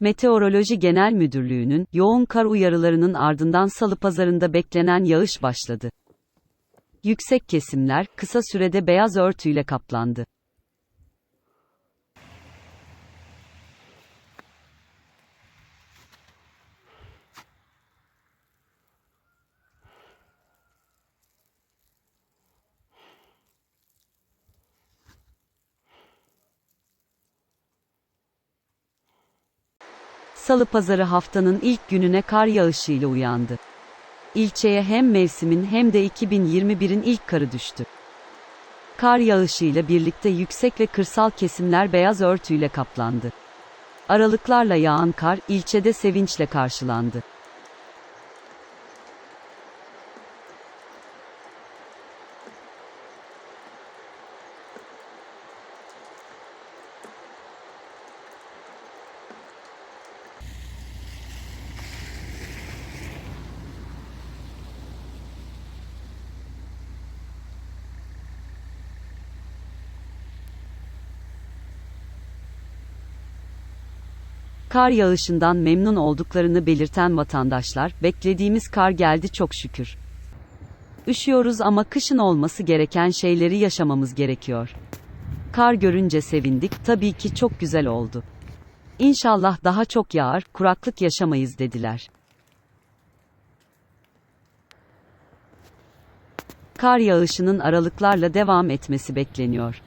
Meteoroloji Genel Müdürlüğü'nün yoğun kar uyarılarının ardından Salı pazarında beklenen yağış başladı. Yüksek kesimler kısa sürede beyaz örtüyle kaplandı. Salı pazarı haftanın ilk gününe kar yağışıyla uyandı. İlçeye hem mevsimin hem de 2021'in ilk karı düştü. Kar yağışıyla birlikte yüksek ve kırsal kesimler beyaz örtüyle kaplandı. Aralıklarla yağan kar ilçede sevinçle karşılandı. Kar yağışından memnun olduklarını belirten vatandaşlar, beklediğimiz kar geldi çok şükür. Üşüyoruz ama kışın olması gereken şeyleri yaşamamız gerekiyor. Kar görünce sevindik, tabii ki çok güzel oldu. İnşallah daha çok yağar, kuraklık yaşamayız dediler. Kar yağışının aralıklarla devam etmesi bekleniyor.